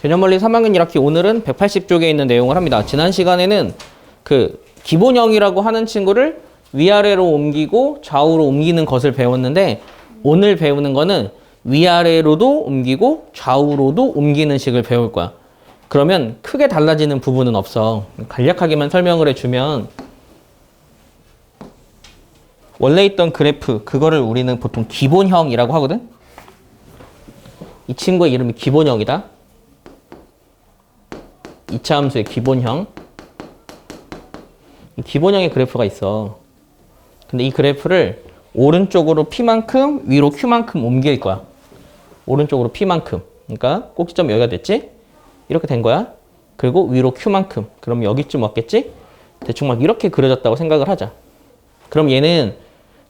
개념원리 3학년 1학기 오늘은 180쪽에 있는 내용을 합니다. 지난 시간에는 그 기본형이라고 하는 친구를 위아래로 옮기고 좌우로 옮기는 것을 배웠는데 오늘 배우는 거는 위아래로도 옮기고 좌우로도 옮기는 식을 배울 거야. 그러면 크게 달라지는 부분은 없어. 간략하게만 설명을 해주면 원래 있던 그래프 그거를 우리는 보통 기본형이라고 하거든. 이 친구의 이름이 기본형이다. 2차 함수의 기본형. 이 기본형의 그래프가 있어. 근데 이 그래프를 오른쪽으로 p만큼 위로 q만큼 옮길 거야. 오른쪽으로 p만큼. 그러니까 꼭지점 여기가 됐지? 이렇게 된 거야. 그리고 위로 q만큼. 그럼 여기쯤 왔겠지? 대충 막 이렇게 그려졌다고 생각을 하자. 그럼 얘는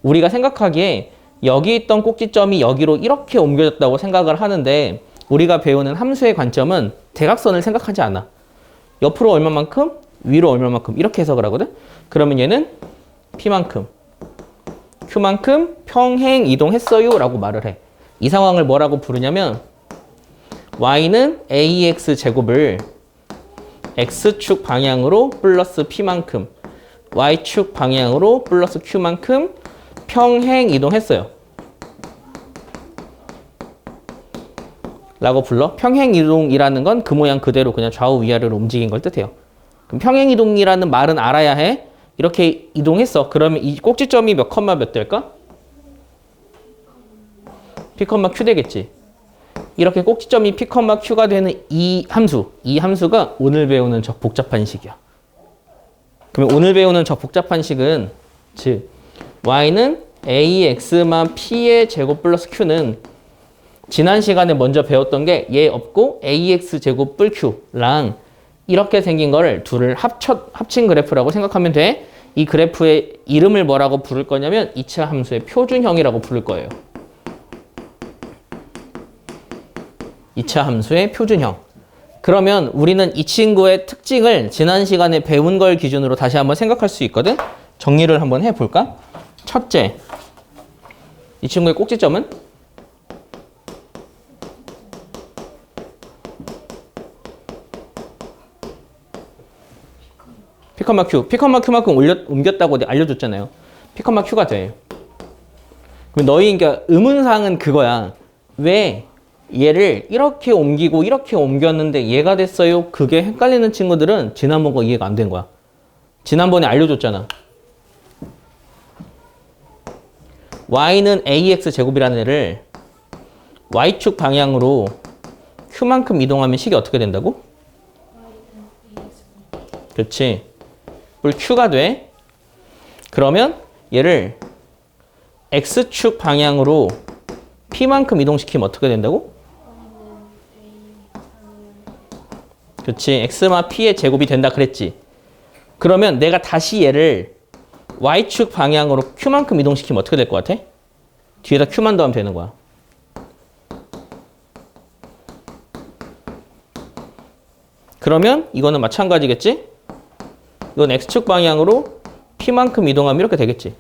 우리가 생각하기에 여기 있던 꼭지점이 여기로 이렇게 옮겨졌다고 생각을 하는데 우리가 배우는 함수의 관점은 대각선을 생각하지 않아. 옆으로 얼마만큼, 위로 얼마만큼 이렇게 해석을 하거든. 그러면 얘는 p만큼, q만큼 평행 이동했어요 라고 말을 해. 이 상황을 뭐라고 부르냐면 y는 ax 제곱을 x축 방향으로 플러스 p만큼 y축 방향으로 플러스 q만큼 평행 이동했어요. 라고 불러. 평행 이동이라는 건 그 모양 그대로 그냥 좌우 위아래로 움직인 걸 뜻해요. 그럼 평행 이동이라는 말은 알아야 해. 이렇게 이동했어. 그러면 이 꼭지점이 몇 컴마 몇 될까? p q 되겠지. 이렇게 꼭지점이 p q가 되는 이 함수, 이 함수가 오늘 배우는 저 복잡한 식이야. 그러면 오늘 배우는 저 복잡한 식은 즉 y는 ax만 p의 제곱 플러스 q는 지난 시간에 먼저 배웠던 게 얘 없고 ax 제곱 뿔 q랑 이렇게 생긴 거를 둘을 합쳐, 합친 그래프라고 생각하면 돼. 이 그래프의 이름을 뭐라고 부를 거냐면 2차 함수의 표준형이라고 부를 거예요. 2차 함수의 표준형. 그러면 우리는 이 친구의 특징을 지난 시간에 배운 걸 기준으로 다시 한번 생각할 수 있거든? 정리를 한번 해볼까? 첫째, 이 친구의 꼭지점은 피컴마 q, 피컴마 q만큼 올려, 옮겼다고 알려줬잖아요. 피컴마 q가 돼. 그럼 너희 그러니까 의문사항은 그거야. 왜 얘를 이렇게 옮기고 이렇게 옮겼는데 얘가 됐어요? 그게 헷갈리는 친구들은 지난번 거 이해가 안 된 거야. 지난번에 알려줬잖아. y는 ax 제곱이라는 애를 y축 방향으로 q만큼 이동하면 식이 어떻게 된다고? 그렇지. 뿔 q가 돼. 그러면 얘를 x축 방향으로 p만큼 이동시키면 어떻게 된다고? 그렇지. x마 p의 제곱이 된다 그랬지. 그러면 내가 다시 얘를 y축 방향으로 q만큼 이동시키면 어떻게 될 것 같아? 뒤에다 q만 더하면 되는 거야. 그러면 이거는 마찬가지겠지? 이건 x축 방향으로 p만큼 이동하면 이렇게 되겠지.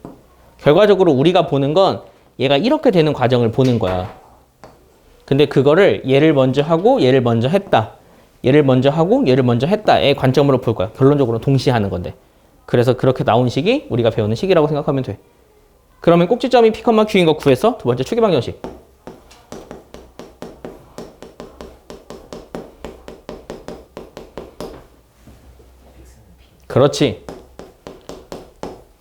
결과적으로 우리가 보는 건 얘가 이렇게 되는 과정을 보는 거야. 근데 그거를 얘를 먼저 하고 얘를 먼저 했다. 얘를 먼저 하고 얘를 먼저 했다의 관점으로 볼 거야. 결론적으로 동시에 하는 건데. 그래서 그렇게 나온 식이 우리가 배우는 식이라고 생각하면 돼. 그러면 꼭지점이 p, q인 거 구해서 두 번째 추기 방정식. 그렇지.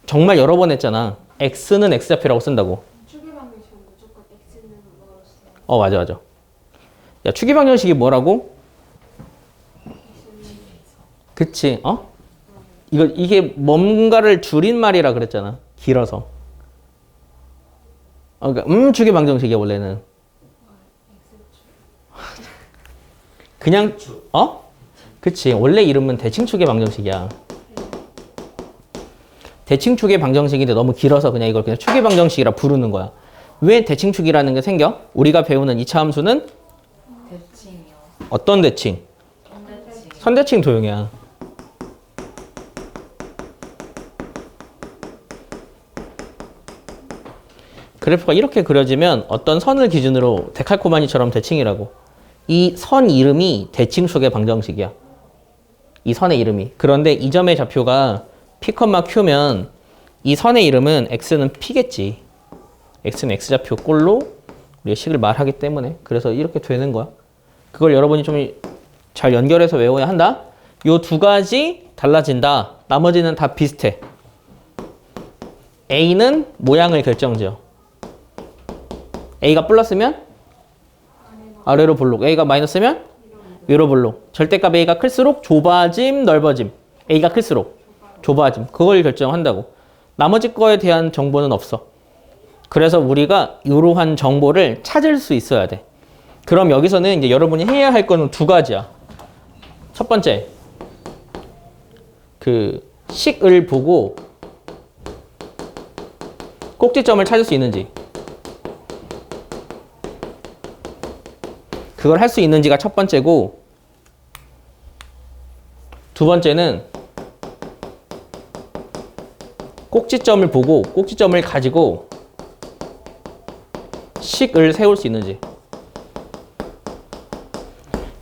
정말 여러 번 했잖아. x는 x좌표라고 쓴다고. 추계 방정식은 무조건 x는 뭐로 써요? 어, 맞아, 맞아. 야, 추기 방정식이 뭐라고? 그치, 어? 이거, 이게 뭔가를 줄인 말이라 그랬잖아. 길어서. 어, 그러니까, 음, 추기 방정식이야, 원래는. 그냥, 어? 그치. 원래 이름은 대칭추계 방정식이야. 대칭추계 방정식인데 너무 길어서 그냥 이걸 그냥 추계 방정식이라 부르는 거야. 왜 대칭 축이라는 게 생겨? 우리가 배우는 2차 함수는 대칭이요. 어떤 대칭? 대칭. 선대칭 도형이야. 그래프가 이렇게 그려지면 어떤 선을 기준으로 데칼코마니처럼 대칭이라고. 이 선 이름이 대칭축의 방정식이야. 이 선의 이름이. 그런데 이 점의 좌표가 p, q면 이 선의 이름은 x는 p겠지. x는 x좌표 꼴로 우리가 식을 말하기 때문에 그래서 이렇게 되는 거야. 그걸 여러분이 좀 잘 연결해서 외워야 한다. 요 두 가지 달라진다. 나머지는 다 비슷해. A는 모양을 결정지어. A가 플러스면 아래로 볼록. A가 마이너스면 위로 볼록. 절대값 A가 클수록 좁아짐, 넓어짐. A가 클수록 좁아짐. 그걸 결정한다고. 나머지 거에 대한 정보는 없어. 그래서 우리가 이러한 정보를 찾을 수 있어야 돼. 그럼 여기서는 이제 여러분이 해야 할 거는 두 가지야. 첫 번째, 그 식을 보고 꼭지점을 찾을 수 있는지. 그걸 할 수 있는지가 첫 번째고, 두 번째는 꼭지점을 보고 꼭지점을 가지고 식을 세울 수 있는지.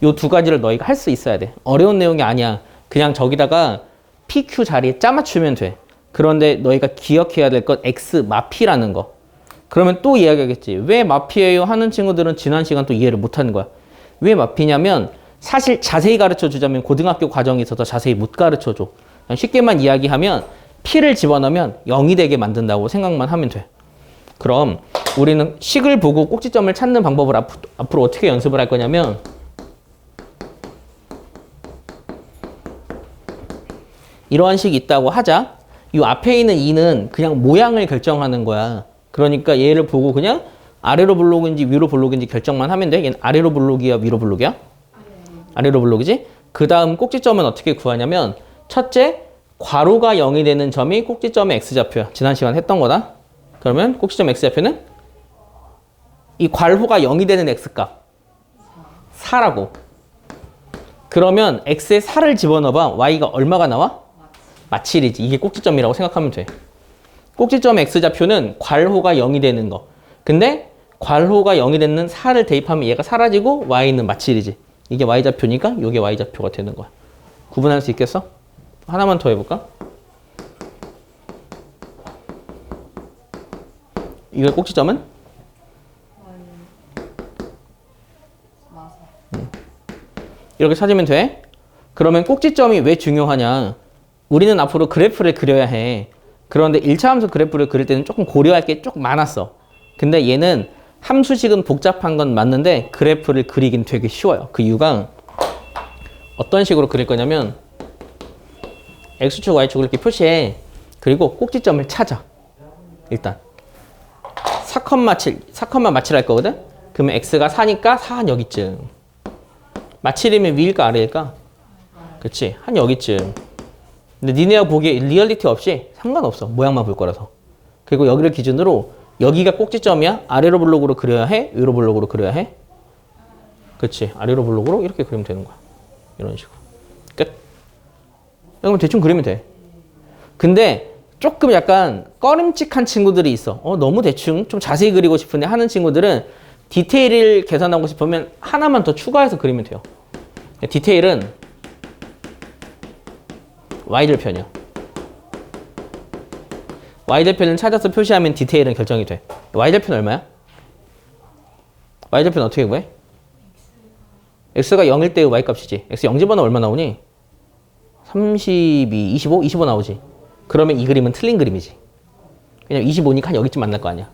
요 두 가지를 너희가 할 수 있어야 돼. 어려운 내용이 아니야. 그냥 저기다가 PQ 자리에 짜 맞추면 돼. 그런데 너희가 기억해야 될 건 X 마피라는 거. 그러면 또 이야기하겠지. 왜 마피예요? 하는 친구들은 지난 시간 또 이해를 못 하는 거야. 왜 마피냐면 사실 자세히 가르쳐 주자면 고등학교 과정에 있어서 자세히 못 가르쳐 줘. 쉽게만 이야기하면 P를 집어넣으면 0이 되게 만든다고 생각만 하면 돼. 그럼 우리는 식을 보고 꼭지점을 찾는 방법을 앞- 앞으로 어떻게 연습을 할 거냐면 이러한 식이 있다고 하자. 이 앞에 있는 2는 그냥 모양을 결정하는 거야. 그러니까 얘를 보고 그냥 아래로 블록인지 위로 블록인지 결정만 하면 돼. 얘는 아래로 블록이야, 위로 블록이야? 아래로 블록이지? 그 다음 꼭지점은 어떻게 구하냐면 첫째, 괄호가 0이 되는 점이 꼭지점의 x좌표야. 지난 시간에 했던 거다. 그러면 꼭지점 x좌표는 이 괄호가 0이 되는 x값 4라고. 그러면 x에 4를 집어넣어봐. y가 얼마가 나와? 마칠이지. 이게 꼭지점이라고 생각하면 돼. 꼭지점 x좌표는 괄호가 0이 되는 거. 근데 괄호가 0이 되는 4를 대입하면 얘가 사라지고 y는 마칠이지. 이게 y좌표니까 이게 y좌표가 되는 거야. 구분할 수 있겠어? 하나만 더 해볼까? 이거 꼭지점은? 맞아. 이렇게 찾으면 돼. 그러면 꼭지점이 왜 중요하냐? 우리는 앞으로 그래프를 그려야 해. 그런데 1차 함수 그래프를 그릴 때는 조금 고려할 게 조금 많았어. 근데 얘는 함수식은 복잡한 건 맞는데 그래프를 그리긴 되게 쉬워요. 그 이유가 어떤 식으로 그릴 거냐면 x축, y축을 이렇게 표시해. 그리고 꼭지점을 찾아. 일단. 4,7, 4, 마칠 할 거거든? 그러면 x가 4니까 4 한 여기쯤. 마칠이면 위일까 아래일까? 그치. 한 여기쯤. 근데 니네가 보기에 리얼리티 없이 상관없어. 모양만 볼 거라서. 그리고 여기를 기준으로 여기가 꼭지점이야? 아래로 블록으로 그려야 해? 위로 블록으로 그려야 해? 그치. 아래로 블록으로 이렇게 그리면 되는 거야. 이런 식으로. 끝 그럼 대충 그리면 돼 근데 조금 약간 꺼림칙한 친구들이 있어 어 너무 대충 좀 자세히 그리고 싶은데 하는 친구들은 디테일을 계산하고 싶으면 하나만 더 추가해서 그리면 돼요 디테일은 y절편이야. y절편을 찾아서 표시하면 디테일은 결정이 돼. y절편 얼마야? y절편 어떻게 구해? x가 0일 때의 y값이지. x 0집어넣으면 얼마 나오니? 32, 25? 25 나오지. 그러면 이 그림은 틀린 그림이지. 그냥 25니까 한 여기쯤 만날 거 아니야.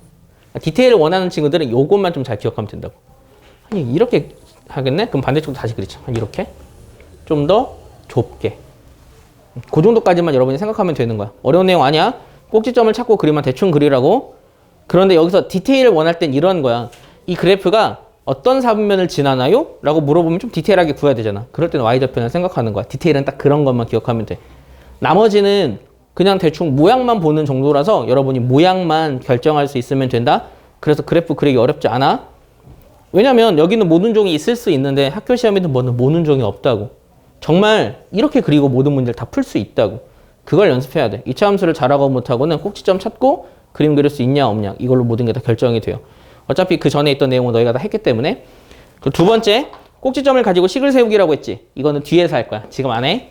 디테일을 원하는 친구들은 요것만 좀 잘 기억하면 된다고. 아니 이렇게 하겠네? 그럼 반대쪽도 다시 그리자. 한 이렇게. 좀 더 좁게. 그 정도까지만 여러분이 생각하면 되는 거야. 어려운 내용 아니야. 꼭지점을 찾고 그리면 대충 그리라고. 그런데 여기서 디테일을 원할 땐 이런 거야. 이 그래프가 어떤 사분면을 지나나요? 라고 물어보면 좀 디테일하게 구해야 되잖아. 그럴 때는 y좌표를 생각하는 거야. 디테일은 딱 그런 것만 기억하면 돼. 나머지는 그냥 대충 모양만 보는 정도라서 여러분이 모양만 결정할 수 있으면 된다. 그래서 그래프 그리기 어렵지 않아. 왜냐면 여기는 모든 종이 있을 수 있는데 학교 시험에는 뭐는 모든 종이 없다고. 정말 이렇게 그리고 모든 문제를 다 풀 수 있다고. 그걸 연습해야 돼. 2차 함수를 잘하고 못하고는 꼭지점 찾고 그림 그릴 수 있냐 없냐 이걸로 모든 게 다 결정이 돼요. 어차피 그 전에 있던 내용은 너희가 다 했기 때문에 그두 번째 꼭지점을 가지고 식을 세우기라고 했지. 이거는 뒤에서 할 거야. 지금 안 해.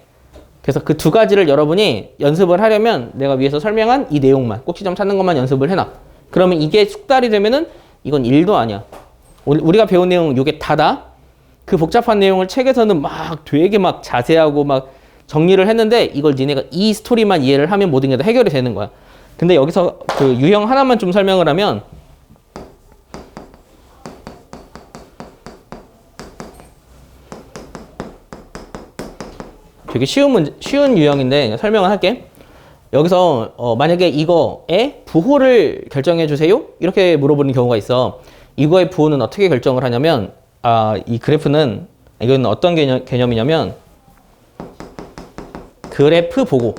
그래서 그 두 가지를 여러분이 연습을 하려면 내가 위에서 설명한 이 내용만 꼭지점 찾는 것만 연습을 해놔. 그러면 이게 숙달이 되면은 이건 일도 아니야. 우리- 우리가 배운 내용 이게 다다. 그 복잡한 내용을 책에서는 막 되게 막 자세하고 막 정리를 했는데 이걸 니네가 이 스토리만 이해를 하면 모든 게 다 해결이 되는 거야. 근데 여기서 그 유형 하나만 좀 설명을 하면 되게 쉬운 문제, 쉬운 유형인데 설명을 할게. 여기서 어, 만약에 이거의 부호를 결정해 주세요 이렇게 물어보는 경우가 있어. 이거의 부호는 어떻게 결정을 하냐면 아, 이 그래프는 이건 어떤 개념, 개념이냐면 그래프 보고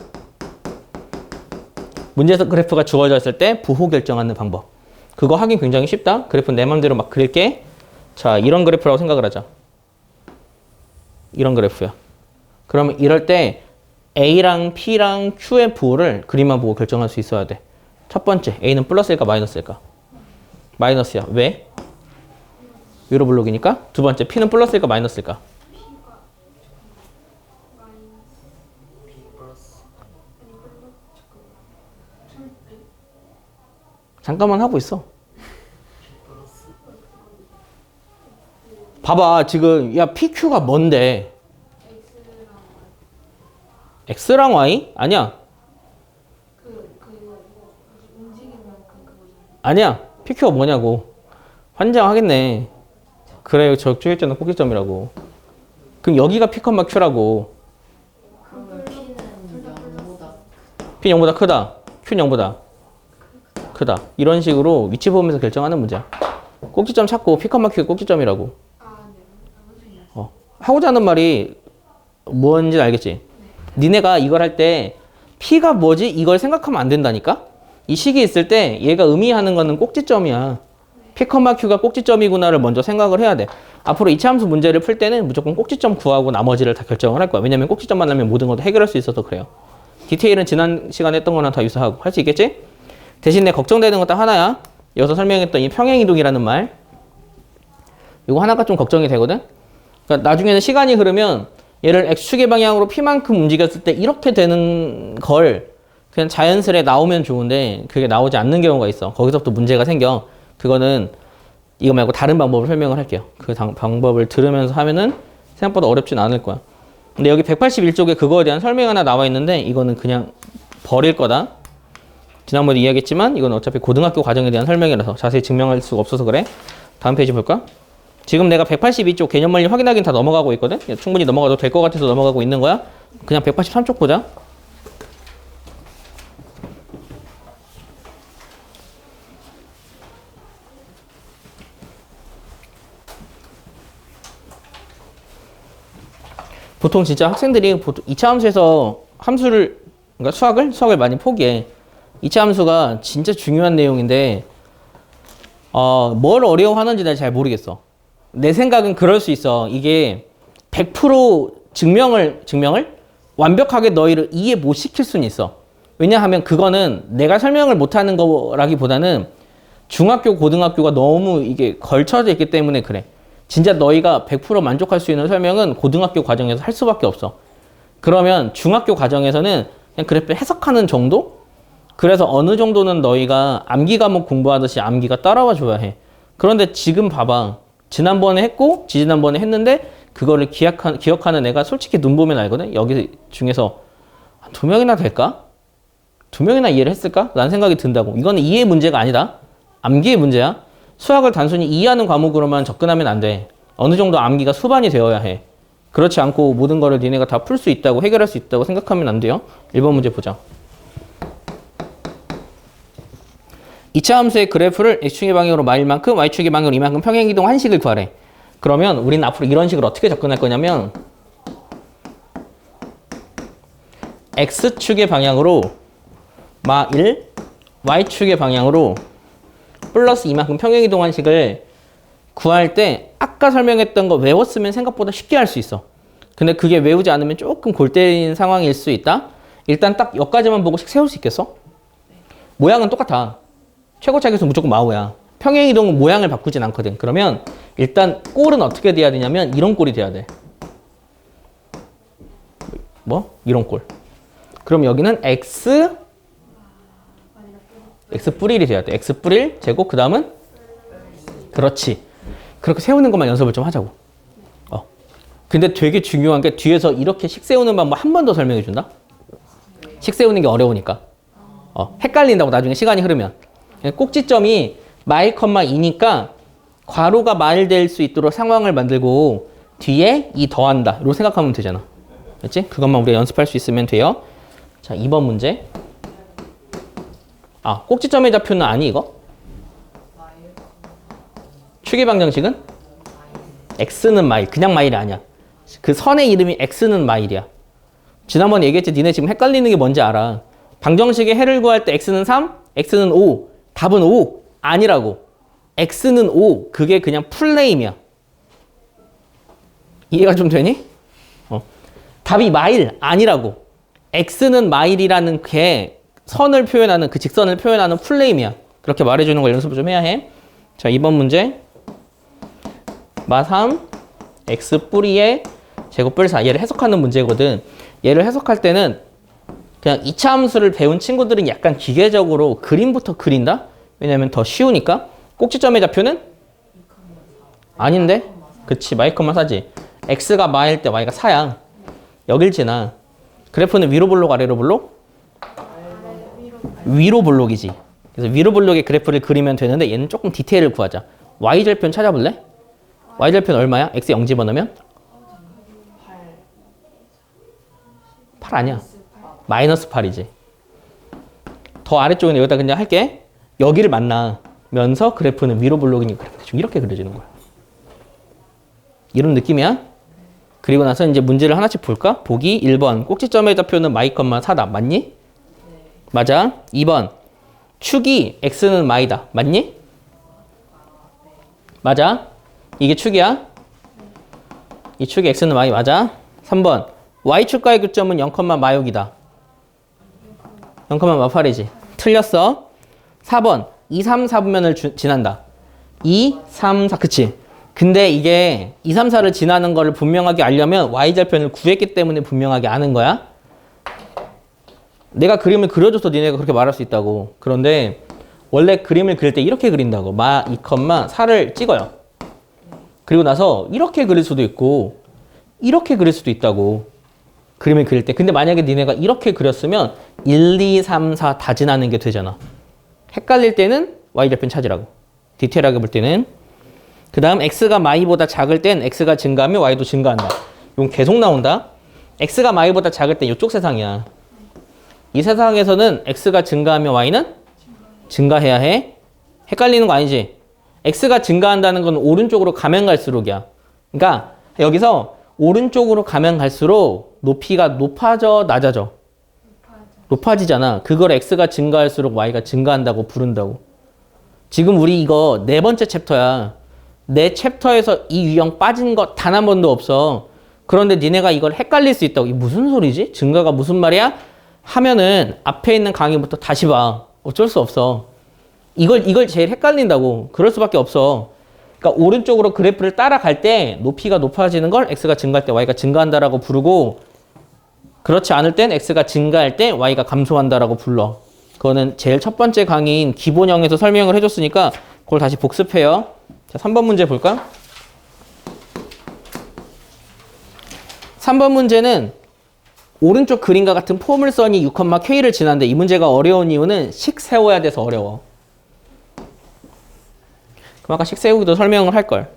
문제에서 그래프가 주어져 있을 때 부호 결정하는 방법. 그거 하긴 굉장히 쉽다. 그래프 내 맘대로 막 그릴게. 자, 이런 그래프라고 생각을 하자. 이런 그래프야. 그러면 이럴 때 A랑 P랑 Q의 부호를 그림만 보고 결정할 수 있어야 돼. 첫 번째, A는 플러스일까 마이너스일까? 마이너스야. 왜? 위로 블록이니까. 두 번째, P는 플러스일까 마이너스일까? 잠깐만 하고 있어. 봐봐, 지금 야 PQ가 뭔데? X랑 Y? 아니야. 아니야. PQ가 뭐냐고. 환장하겠네. 그래, 저쪽에 있잖아. 꼭지점이라고. 그럼 여기가 P, Q라고. 그러면 P는 0보다 P 0보다 크다. Q 0보다 크다. 이런 식으로 위치 보면서 결정하는 문제야. 꼭지점 찾고 P, Q가 꼭지점이라고. 아, 네. 어. 하고자 하는 말이 뭔지 알겠지? 니네가 이걸 할 때 P가 뭐지? 이걸 생각하면 안 된다니까? 이 식이 있을 때 얘가 의미하는 거는 꼭지점이야. P, Q가 꼭지점이구나를 먼저 생각을 해야 돼. 앞으로 이차 함수 문제를 풀 때는 무조건 꼭지점 구하고 나머지를 다 결정을 할 거야. 왜냐면 꼭지점만 하면 모든 것도 해결할 수 있어서 그래요. 디테일은 지난 시간에 했던 거랑 다 유사하고 할 수 있겠지? 대신 내 걱정되는 것딱 하나야. 여기서 설명했던 이 평행이동이라는 말. 이거 하나가 좀 걱정이 되거든? 그러니까 나중에는 시간이 흐르면 얘를 x축의 방향으로 p만큼 움직였을 때 이렇게 되는 걸 그냥 자연스레 나오면 좋은데 그게 나오지 않는 경우가 있어. 거기서부터 문제가 생겨. 그거는 이거 말고 다른 방법을 설명을 할게요. 그 당- 방법을 들으면서 하면은 생각보다 어렵진 않을 거야. 근데 여기 181쪽에 그거에 대한 설명 하나 나와 있는데 이거는 그냥 버릴 거다. 지난번에 이야기했지만 이건 어차피 고등학교 과정에 대한 설명이라서 자세히 증명할 수가 없어서 그래. 다음 페이지 볼까? 지금 내가 182쪽 개념만리 확인하기는 다 넘어가고 있거든? 충분히 넘어가도 될 것 같아서 넘어가고 있는 거야? 그냥 183쪽 보자. 보통 진짜 학생들이 보통 2차 함수에서 함수를, 그러니까 수학을? 수학을 많이 포기해. 2차 함수가 진짜 중요한 내용인데, 어, 뭘 어려워하는지 난 잘 모르겠어. 내 생각은 그럴 수 있어. 이게 100% 증명을, 증명을 완벽하게 너희를 이해 못 시킬 수는 있어. 왜냐하면 그거는 내가 설명을 못 하는 거라기보다는 중학교, 고등학교가 너무 이게 걸쳐져 있기 때문에 그래. 진짜 너희가 100% 만족할 수 있는 설명은 고등학교 과정에서 할 수밖에 없어. 그러면 중학교 과정에서는 그냥 그래프 해석하는 정도? 그래서 어느 정도는 너희가 암기 과목 공부하듯이 암기가 따라와 줘야 해. 그런데 지금 봐봐. 지난번에 했고, 지지난번에 했는데, 그거를 기억하, 기억하는 애가 솔직히 눈 보면 알거든? 여기 중에서 한두 명이나 될까? 두 명이나 이해를 했을까? 라는 생각이 든다고. 이거는 이해 문제가 아니다. 암기의 문제야. 수학을 단순히 이해하는 과목으로만 접근하면 안 돼. 어느 정도 암기가 수반이 되어야 해. 그렇지 않고 모든 거를 니네가 다 풀 수 있다고, 해결할 수 있다고 생각하면 안 돼요. 1번 문제 보자. 2차 함수의 그래프를 x축의 방향으로 마일만큼 y축의 방향으로 이만큼 평행이동 한 식을 구하래. 그러면 우리는 앞으로 이런 식으로 어떻게 접근할 거냐면 x축의 방향으로 마 1 y축의 방향으로 플러스 이만큼 평행이동 한 식을 구할 때 아까 설명했던 거 외웠으면 생각보다 쉽게 할 수 있어. 근데 그게 외우지 않으면 조금 골 때리는 상황일 수 있다. 일단 딱 여기까지만 보고 식 세울 수 있겠어? 모양은 똑같아. 최고차기수 무조건 마오야. 평행이동은 모양을 바꾸진 않거든. 그러면 일단 꼴은 어떻게 돼야 되냐면 이런 꼴이 돼야 돼. 뭐? 이런 꼴. 그럼 여기는 x x 뿌릴이 돼야 돼. x 뿌릴 제곱 그 다음은 그렇지. 그렇게 세우는 것만 연습을 좀 하자고. 어. 근데 되게 중요한 게 뒤에서 이렇게 식 세우는 방법 한 번 더 설명해 준다. 식 세우는 게 어려우니까. 어, 헷갈린다고 나중에 시간이 흐르면. 꼭지점이 마일 컴마 2니까 괄호가 말될수 있도록 상황을 만들고 뒤에 이 더한다. 이렇게 생각하면 되잖아. 그렇지? 그것만 우리가 연습할 수 있으면 돼요. 자, 2번 문제. 아, 꼭지점의 좌표는 아니 이거? 추계 방정식은 x는 마일. 그냥 마일이 아니야. 그 선의 이름이 x는 마일이야. 지난번에 얘기했지. 니네 지금 헷갈리는 게 뭔지 알아. 방정식의 해를 구할 때 x는 3, x는 5. 답은 5. 아니라고. x는 5. 그게 그냥 풀네임이야. 이해가 좀 되니? 어. 답이 마일 아니라고. x는 마일이라는 게 선을 표현하는 그 직선을 표현하는 풀네임이야. 그렇게 말해주는 걸 연습을 좀 해야 해. 자, 2번 문제. 마3 x 뿌리의 제곱 뿔 4. 얘를 해석하는 문제거든. 얘를 해석할 때는 그냥 이차 함수를 배운 친구들은 약간 기계적으로 그림부터 그린다? 왜냐면 더 쉬우니까. 꼭지점의 좌표는? 아닌데? 그치, 마이커만 사지. x가 마일 때 y가 4야. 여길 지나. 그래프는 위로 볼록 아래로 볼록? 위로 볼록이지. 그래서 위로 볼록의 그래프를 그리면 되는데 얘는 조금 디테일을 구하자. y절편 찾아볼래? y절편 얼마야? x 0 집어넣으면? 8 아니야. 마이너스 8이지. 더 아래쪽은 여기다 그냥 할게. 여기를 만나면서 그래프는 위로 볼록이니까 대충 이렇게 그려지는 거야. 이런 느낌이야? 그리고 나서 이제 문제를 하나씩 볼까? 보기 1번 꼭지점의 좌표는 마이컴마 4다. 맞니? 맞아. 2번 축이 x는 마이다. 맞니? 맞아. 이게 축이야. 이 축이 x는 y 맞아. 3번 y축과의 교점은 0, 마육이다. 0, 마8이지. 틀렸어. 4번 2, 3, 4분면을 주, 지난다. 2, 3, 4 그치? 근데 이게 2, 3, 4를 지나는 거를 분명하게 알려면 y절편을 구했기 때문에 분명하게 아는 거야. 내가 그림을 그려줘서 니네가 그렇게 말할 수 있다고. 그런데 원래 그림을 그릴 때 이렇게 그린다고. 마 2, 4를 찍어요. 그리고 나서 이렇게 그릴 수도 있고 이렇게 그릴 수도 있다고. 그림을 그릴 때. 근데 만약에 니네가 이렇게 그렸으면 1, 2, 3, 4 다 지나는 게 되잖아. 헷갈릴 때는 y절편 찾으라고. 디테일하게 볼 때는. 그 다음 x가 마이보다 작을 땐 x가 증가하면 y도 증가한다. 이건 계속 나온다. x가 마이보다 작을 땐 이쪽 세상이야. 이 세상에서는 x가 증가하면 y는 증가해야 해. 헷갈리는 거 아니지? x가 증가한다는 건 오른쪽으로 가면 갈수록이야. 그러니까 여기서 오른쪽으로 가면 갈수록 높이가 높아져 낮아져. 높아지잖아. 그걸 x가 증가할수록 y가 증가한다고 부른다고. 지금 우리 이거 네 번째 챕터야. 내 챕터에서 이 유형 빠진 거 단 한 번도 없어. 그런데 니네가 이걸 헷갈릴 수 있다고. 이 무슨 소리지? 증가가 무슨 말이야? 하면은 앞에 있는 강의부터 다시 봐. 어쩔 수 없어. 이걸 이걸 제일 헷갈린다고. 그럴 수밖에 없어. 그러니까 오른쪽으로 그래프를 따라갈 때 높이가 높아지는 걸 x가 증가할 때 y가 증가한다라고 부르고 그렇지 않을 땐 x가 증가할 때 y가 감소한다라고 불러. 그거는 제일 첫 번째 강의인 기본형에서 설명을 해줬으니까 그걸 다시 복습해요. 자, 3번 문제 볼까? 3번 문제는 오른쪽 그림과 같은 포물선이 6, K를 지나는데 이 문제가 어려운 이유는 식 세워야 돼서 어려워. 그럼 아까 식 세우기도 설명을 할 걸.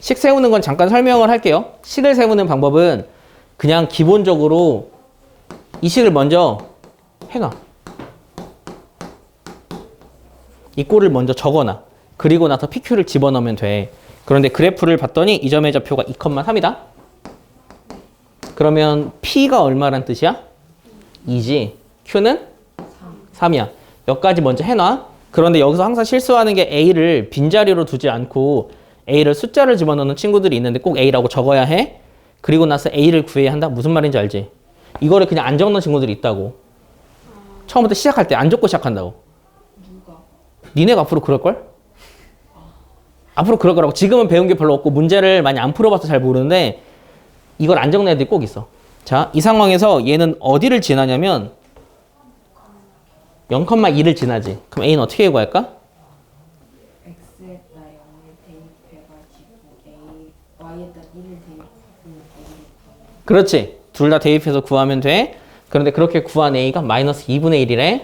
식 세우는 건 잠깐 설명을 할게요. 식을 세우는 방법은 그냥 기본적으로 이 식을 먼저 해놔. 이 꼴을 먼저 적어놔. 그리고 나서 PQ를 집어넣으면 돼. 그런데 그래프를 봤더니 이 점의 좌표가 2,3이다. 그러면 P가 얼마란 뜻이야? 2지. Q는 3이야. 여기까지 먼저 해놔. 그런데 여기서 항상 실수하는 게 A를 빈자리로 두지 않고 A를 숫자를 집어넣는 친구들이 있는데 꼭 A라고 적어야 해. 그리고 나서 A를 구해야 한다. 무슨 말인지 알지? 이거를 그냥 안 적는 친구들이 있다고. 처음부터 시작할 때 안 적고 시작한다고. 누가? 니네가 앞으로 그럴걸? 앞으로 그럴 거라고. 지금은 배운 게 별로 없고 문제를 많이 안 풀어봐서 잘 모르는데 이걸 안 적는 애들이 꼭 있어. 자, 이 상황에서 얘는 어디를 지나냐면 0,2를 지나지. 그럼 A는 어떻게 구할까? x에다 0을 대입해가지고 a y에다 1을 대입하면 되겠다. 그렇지. 둘 다 대입해서 구하면 돼. 그런데 그렇게 구한 A가 마이너스 2분의 1이래.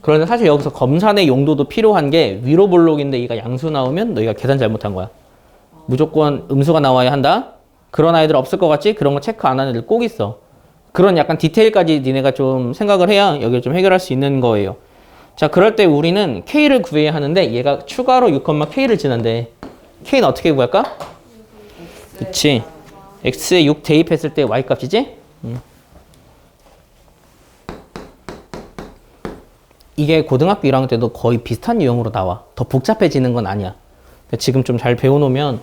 그런데 사실 여기서 검산의 용도도 필요한 게 위로 볼록인데 이가 양수 나오면 너희가 계산 잘못한 거야. 무조건 음수가 나와야 한다. 그런 아이들 없을 것 같지? 그런 거 체크 안 하는 애들 꼭 있어. 그런 약간 디테일까지 니네가 좀 생각을 해야 여기를 좀 해결할 수 있는 거예요. 자, 그럴 때 우리는 K를 구해야 하는데 얘가 추가로 6, K를 지난데 K는 어떻게 구할까? 그치. X에 6 대입했을 때 Y 값이지? 음. 이게 고등학교 1학년 때도 거의 비슷한 유형으로 나와. 더 복잡해지는 건 아니야. 지금 좀 잘 배워놓으면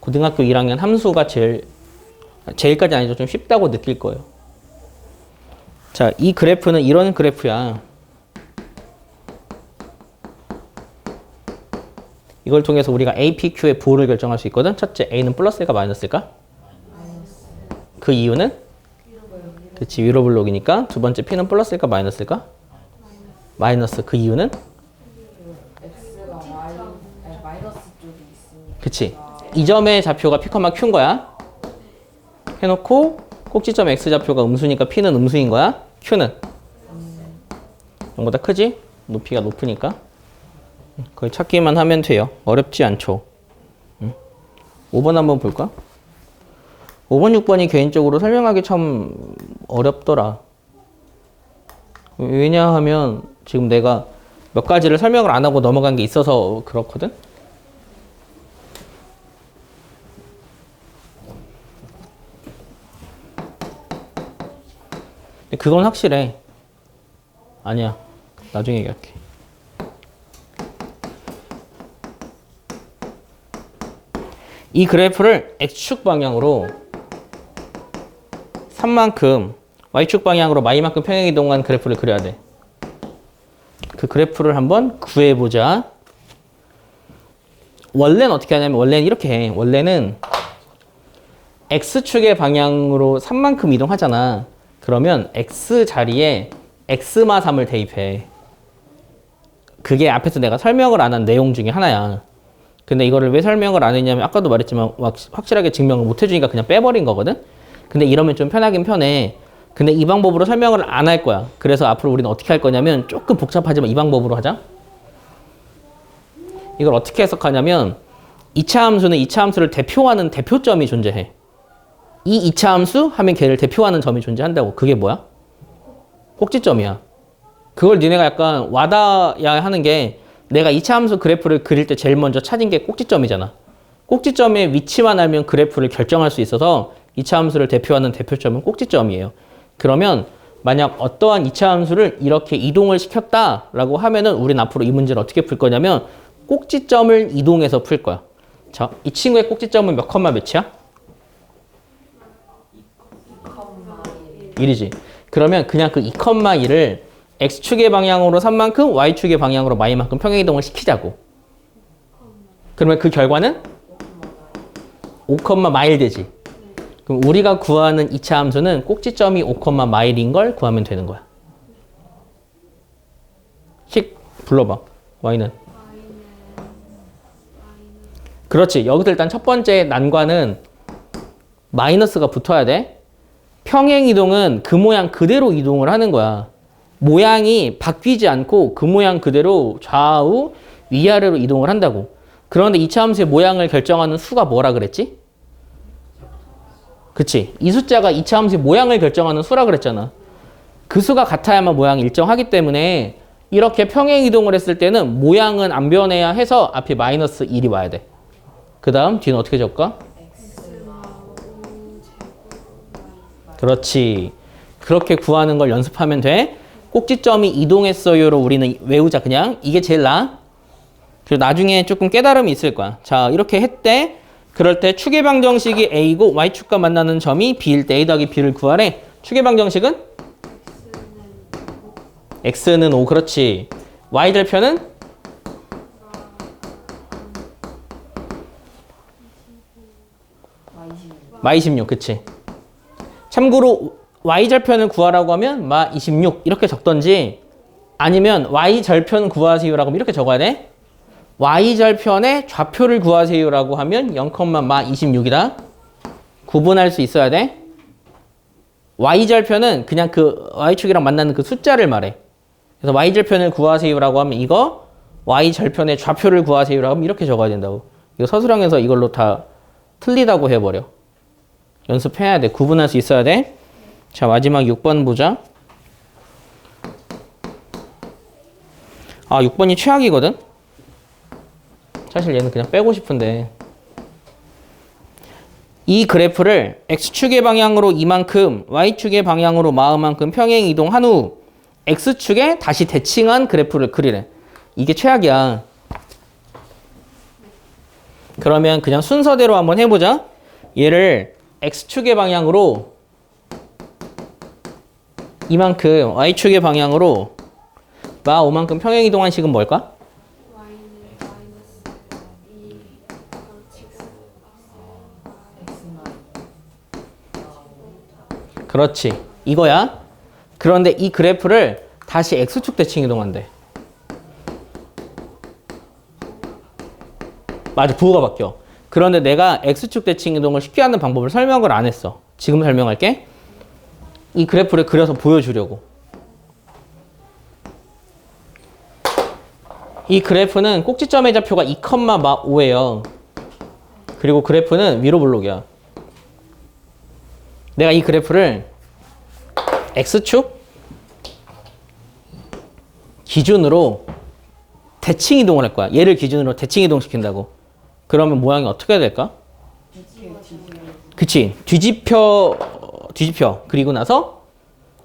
고등학교 1학년 함수가 제일, 제일까지 아니죠. 좀 쉽다고 느낄 거예요. 자, 이 그래프는 이런 그래프야. 이걸 통해서 우리가 APQ의 부호를 결정할 수 있거든. 첫째, A는 플러스일까 마이너스일까? 그 이유는? 그치, 위로 블록이니까. 두 번째, P는 플러스일까 마이너스일까? 마이너스. 그 이유는? x가 y 아니, 마이너스 쪽이 있으니까 그치. 이 점의 좌표가 P, Q인 거야. 해놓고 꼭지점 X 좌표가 음수니까 P는 음수인 거야. Q는? 0보다 크지? 높이가 높으니까. 거의 찾기만 하면 돼요. 어렵지 않죠. 응? 5번 한번 볼까? 5번, 6번이 개인적으로 설명하기 참 어렵더라. 왜냐하면 지금 내가 몇 가지를 설명을 안 하고 넘어간 게 있어서 그렇거든? 근데 그건 확실해. 아니야. 나중에 얘기할게. 이 그래프를 x축 방향으로 3만큼 y축 방향으로 y만큼 평행 이동한 그래프를 그려야 돼. 그 그래프를 한번 구해 보자. 원래는 어떻게 하냐면 원래는 이렇게 해. 원래는 x축의 방향으로 3만큼 이동하잖아. 그러면 x 자리에 x마 3을 대입해. 그게 앞에서 내가 설명을 안 한 내용 중에 하나야. 근데 이거를 왜 설명을 안 했냐면 아까도 말했지만 확- 확실하게 증명을 못 해주니까 그냥 빼버린 거거든. 근데 이러면 좀 편하긴 편해. 근데 이 방법으로 설명을 안 할 거야. 그래서 앞으로 우리는 어떻게 할 거냐면 조금 복잡하지만 이 방법으로 하자. 이걸 어떻게 해석하냐면 2차 함수는 2차 함수를 대표하는 대표점이 존재해. 이 2차 함수 하면 걔를 대표하는 점이 존재한다고. 그게 뭐야? 꼭지점이야. 그걸 니네가 약간 와닿아야 하는 게 내가 2차 함수 그래프를 그릴 때 제일 먼저 찾은 게 꼭지점이잖아. 꼭지점의 위치만 알면 그래프를 결정할 수 있어서 2차 함수를 대표하는 대표점은 꼭지점이에요. 그러면 만약 어떠한 2차 함수를 이렇게 이동을 시켰다라고 하면은 우린 앞으로 이 문제를 어떻게 풀 거냐면 꼭지점을 이동해서 풀 거야. 자, 이 친구의 꼭지점은 몇 컴마 몇이야? 1이지. 그러면 그냥 그 2,1을 x축의 방향으로 3만큼, y축의 방향으로 y만큼 평행 이동을 시키자고. 그러면 그 결과는 5, 마일 되지. 그럼 우리가 구하는 2차 함수는 꼭지점이 5, 마일인 걸 구하면 되는 거야. 식 불러봐. y는. 그렇지. 여기서 일단 첫 번째 난관은 마이너스가 붙어야 돼. 평행 이동은 그 모양 그대로 이동을 하는 거야. 모양이 바뀌지 않고 그 모양 그대로 좌우 위아래로 이동을 한다고. 그런데 이차 함수의 모양을 결정하는 수가 뭐라 그랬지? 그치? 이 숫자가 이차 함수의 모양을 결정하는 수라 그랬잖아. 그 수가 같아야만 모양이 일정하기 때문에 이렇게 평행 이동을 했을 때는 모양은 안 변해야 해서 앞에 마이너스 1이 와야 돼. 그 다음 뒤는 어떻게 적을까? 그렇지. 그렇게 구하는 걸 연습하면 돼. 꼭지점이 이동했어요로 우리는 외우자 그냥. 이게 제일 나아. 그리고 나중에 조금 깨달음이 있을 거야. 자, 이렇게 했대. 그럴 때 축의 방 정식이 A고 Y축과 만나는 점이 B일 때 A 더하기 B를 구하래. 축의 방 정식은? X는 5. 그렇지. Y절표는? Y16 마 26, 그치? 참고로 y절편을 구하라고 하면 마 26 이렇게 적던지 아니면 y절편 구하세요라고 하면 이렇게 적어야 돼. y절편의 좌표를 구하세요라고 하면 0마 26이다. 구분할 수 있어야 돼. y절편은 그냥 그 y축이랑 만나는 그 숫자를 말해. 그래서 y절편을 구하세요라고 하면 이거 y절편의 좌표를 구하세요라고 하면 이렇게 적어야 된다고. 이거 서술형에서 이걸로 다 틀리다고 해버려. 연습해야 돼. 구분할 수 있어야 돼. 자, 마지막 6번 보자. 아, 6번이 최악이거든? 사실 얘는 그냥 빼고 싶은데. 이 그래프를 x축의 방향으로 이만큼, y축의 방향으로 마음만큼 평행 이동한 후 x축에 다시 대칭한 그래프를 그리래. 이게 최악이야. 그러면 그냥 순서대로 한번 해보자. 얘를 x축의 방향으로 이만큼 y축의 방향으로 마 5만큼 평행 이동한 식은 뭘까? Y는 마이너스 2 치고 X만 그렇지. 이거야. 그런데 이 그래프를 다시 x축 대칭 이동한대. 맞아. 부호가 바뀌어. 그런데 내가 x축 대칭 이동을 쉽게 하는 방법을 설명을 안 했어. 지금 설명할게. 이 그래프를 그려서 보여주려고. 이 그래프는 꼭지점의 좌표가 2,5예요. 그리고 그래프는 위로 블록이야. 내가 이 그래프를 x축 기준으로 대칭 이동을 할 거야. 얘를 기준으로 대칭 이동 시킨다고. 그러면 모양이 어떻게 될까? 그치. 뒤집혀, 어, 뒤집혀. 그리고 나서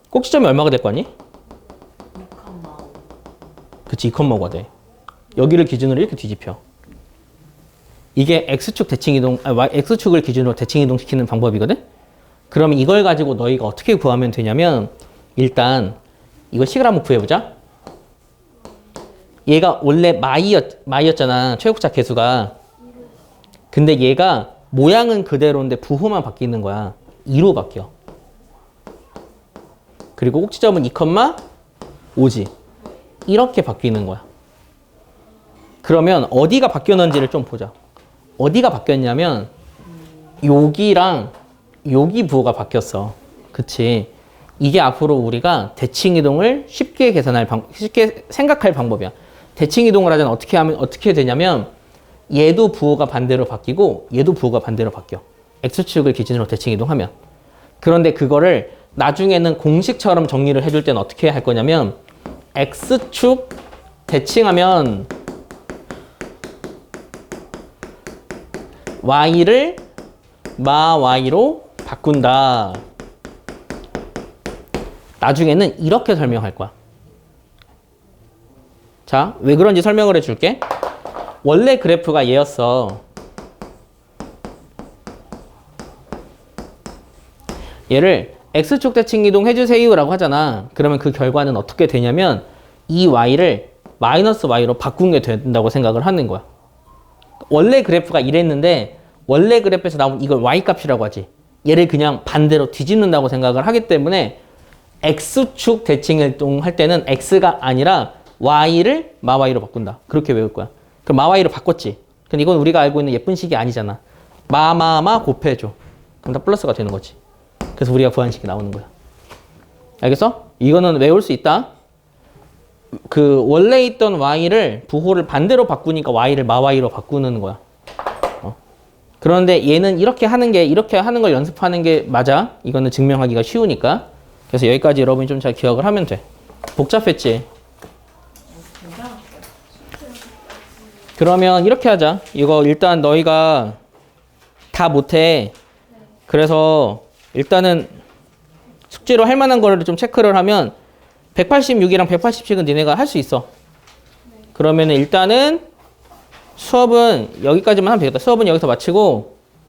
꼭지점이 얼마가 될거 아니? 6칸마 그치. 2컴마가 돼. 여기를 기준으로 이렇게 뒤집혀. 이게 x축 대칭 이동, 아, x축을 기준으로 대칭 이동 시키는 방법이거든? 그러면 이걸 가지고 너희가 어떻게 구하면 되냐면, 일단, 이거 식을 한번 구해보자. 얘가 원래 마이였, 마이였잖아. 최고차 개수가. 근데 얘가 모양은 그대로인데 부호만 바뀌는 거야. 2로 바뀌어. 그리고 꼭지점은 2,5지. 이렇게 바뀌는 거야. 그러면 어디가 바뀌었는지를 좀 보자. 어디가 바뀌었냐면 여기랑 여기 부호가 바뀌었어. 그치? 이게 앞으로 우리가 대칭 이동을 쉽게 계산할 방, 쉽게 생각할 방법이야. 대칭 이동을 하자면 어떻게 하면 어떻게 되냐면 얘도 부호가 반대로 바뀌고 얘도 부호가 반대로 바뀌어. x축을 기준으로 대칭 이동하면. 그런데 그거를 나중에는 공식처럼 정리를 해줄 때는 어떻게 할 거냐면 x축 대칭하면 y를 마 y로 바꾼다. 나중에는 이렇게 설명할 거야. 자, 왜 그런지 설명을 해줄게. 원래 그래프가 얘였어. 얘를 x축 대칭 이동 해주세요 라고 하잖아. 그러면 그 결과는 어떻게 되냐면 이 y를 마이너스 y로 바꾼 게 된다고 생각을 하는 거야. 원래 그래프가 이랬는데 원래 그래프에서 나온 이걸 y 값이라고 하지. 얘를 그냥 반대로 뒤집는다고 생각을 하기 때문에 x축 대칭 이동할 때는 x가 아니라 y를 마 y로 바꾼다. 그렇게 외울 거야. 그럼 마 y로 바꿨지. 근데 이건 우리가 알고 있는 예쁜 식이 아니잖아. 마마마 곱해줘. 그럼 다 플러스가 되는 거지. 그래서 우리가 구한 식이 나오는 거야. 알겠어? 이거는 외울 수 있다. 그 원래 있던 y를 부호를 반대로 바꾸니까 y를 마 y로 바꾸는 거야. 어. 그런데 얘는 이렇게 하는 게 이렇게 하는 걸 연습하는 게 맞아. 이거는 증명하기가 쉬우니까. 그래서 여기까지 여러분이 좀 잘 기억을 하면 돼. 복잡했지? 그러면 이렇게 하자. 이거 일단 너희가 다 못해. 그래서 일단은 숙제로 할 만한 거를 좀 체크를 하면 186이랑 180씩은 니네가 할 수 있어. 그러면 일단은 수업은 여기까지만 하면 되겠다. 수업은 여기서 마치고